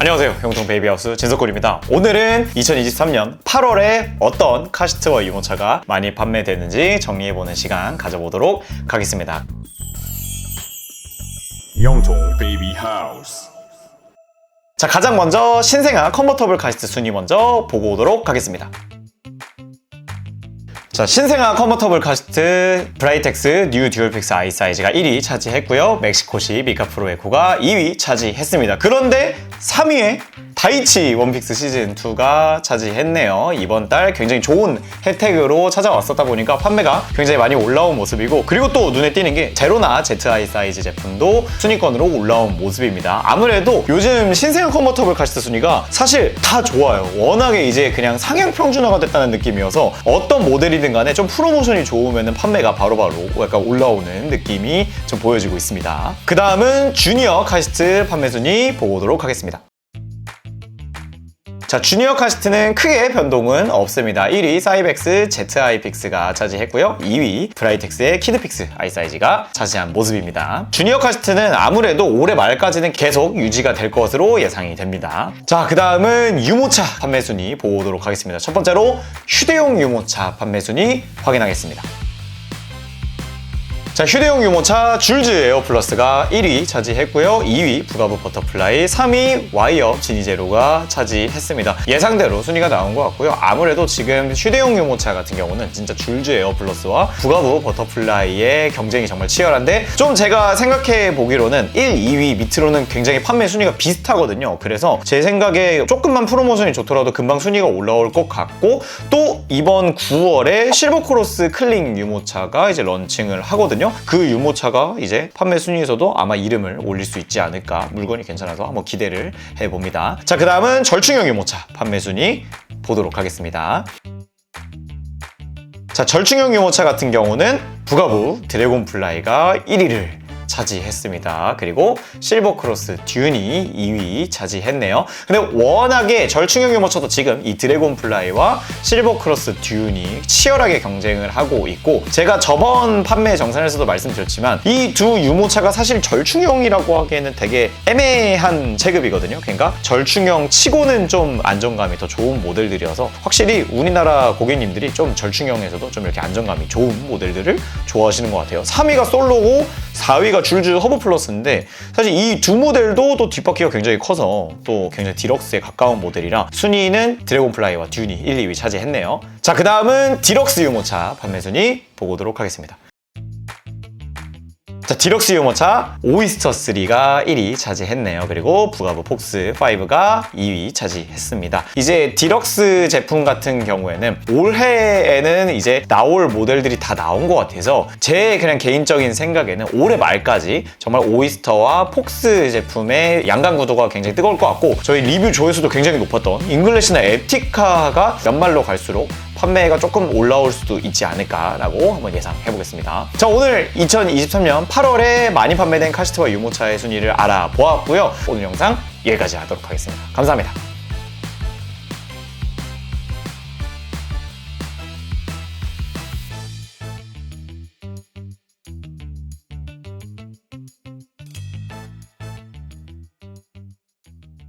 안녕하세요. 형통 베이비하우스 진석골입니다. 오늘은 2023년 8월에 어떤 카시트와 유모차가 많이 판매되는지 정리해보는 시간 가져보도록 하겠습니다. 영통 베이비 하우스 자, 가장 먼저 신생아 컨버터블 카시트 순위 먼저 보고 오도록 하겠습니다. 자, 신생아 컨버터블 카시트 브라이텍스 뉴 듀얼픽스 아이 사이즈가 1위 차지했고요. 멕시코시 미카프로 에코가 2위 차지했습니다. 그런데 3위에 다이치 원픽스 시즌 2가 차지했네요. 이번 달 굉장히 좋은 혜택으로 찾아왔었다 보니까 판매가 굉장히 많이 올라온 모습이고 그리고 또 눈에 띄는 게 제로나 ZI 사이즈 제품도 순위권으로 올라온 모습입니다. 아무래도 요즘 신생아 컨버터블 카시트 순위가 사실 다 좋아요. 워낙에 이제 그냥 상향 평준화가 됐다는 느낌이어서 어떤 모델이든 간에 좀 프로모션이 좋으면 판매가 바로바로 약간 올라오는 느낌이 좀 보여지고 있습니다. 그 다음은 주니어 카시트 판매 순위 보고 오도록 하겠습니다. 자, 주니어 카시트는 크게 변동은 없습니다. 1위 사이벡스 ZI픽스가 차지했고요. 2위 브라이텍스의 키드픽스 아이 사이즈가 차지한 모습입니다. 주니어 카시트는 아무래도 올해 말까지는 계속 유지가 될 것으로 예상이 됩니다. 자, 그 다음은 유모차 판매 순위 보도록 하겠습니다. 첫 번째로 휴대용 유모차 판매 순위 확인하겠습니다. 자, 휴대용 유모차 줄즈 에어 플러스가 1위 차지했고요. 2위 부가부 버터플라이, 3위 와이어 지니제로가 차지했습니다. 예상대로 순위가 나온 것 같고요. 아무래도 지금 휴대용 유모차 같은 경우는 진짜 줄즈 에어 플러스와 부가부 버터플라이의 경쟁이 정말 치열한데 좀 제가 생각해 보기로는 1, 2위 밑으로는 굉장히 판매 순위가 비슷하거든요. 그래서 제 생각에 조금만 프로모션이 좋더라도 금방 순위가 올라올 것 같고 또 이번 9월에 실버 크로스 클링 유모차가 이제 런칭을 하거든요. 그 유모차가 이제 판매 순위에서도 아마 이름을 올릴 수 있지 않을까. 물건이 괜찮아서 한번 기대를 해봅니다. 자, 그 다음은 절충형 유모차 판매 순위 보도록 하겠습니다. 자, 절충형 유모차 같은 경우는 부가부 드래곤 플라이가 1위를 차지했습니다. 그리고 실버 크로스 듀니 2위 차지했네요. 근데 워낙에 절충형 유모차도 지금 이 드래곤 플라이와 실버 크로스 듀니 치열하게 경쟁을 하고 있고 제가 저번 판매 정산에서도 말씀드렸지만 이 두 유모차가 사실 절충형이라고 하기에는 되게 애매한 체급이거든요. 그러니까 절충형 치고는 좀 안정감이 더 좋은 모델들이어서 확실히 우리나라 고객님들이 좀 절충형에서도 좀 이렇게 안정감이 좋은 모델들을 좋아하시는 것 같아요. 3위가 솔로고 4위가 줄즈 허브 플러스인데 사실 이 두 모델도 또 뒷바퀴가 굉장히 커서 또 굉장히 디럭스에 가까운 모델이라 순위는 드래곤 플라이와 듀니 1, 2위 차지했네요. 자, 그 다음은 디럭스 유모차 판매 순위 보고 오도록 하겠습니다. 자, 디럭스 유모차 오이스터 3가 1위 차지했네요. 그리고 부가부 폭스 5가 2위 차지했습니다. 이제 디럭스 제품 같은 경우에는 올해에는 이제 나올 모델들이 다 나온 것 같아서 제 그냥 개인적인 생각에는 올해 말까지 정말 오이스터와 폭스 제품의 양강 구도가 굉장히 뜨거울 것 같고 저희 리뷰 조회수도 굉장히 높았던 잉글래시나 에티카가 연말로 갈수록 판매가 조금 올라올 수도 있지 않을까라고 한번 예상해 보겠습니다. 자, 오늘 2023년 8월에 많이 판매된 카시트와 유모차의 순위를 알아보았고요. 오늘 영상 여기까지 하도록 하겠습니다. 감사합니다.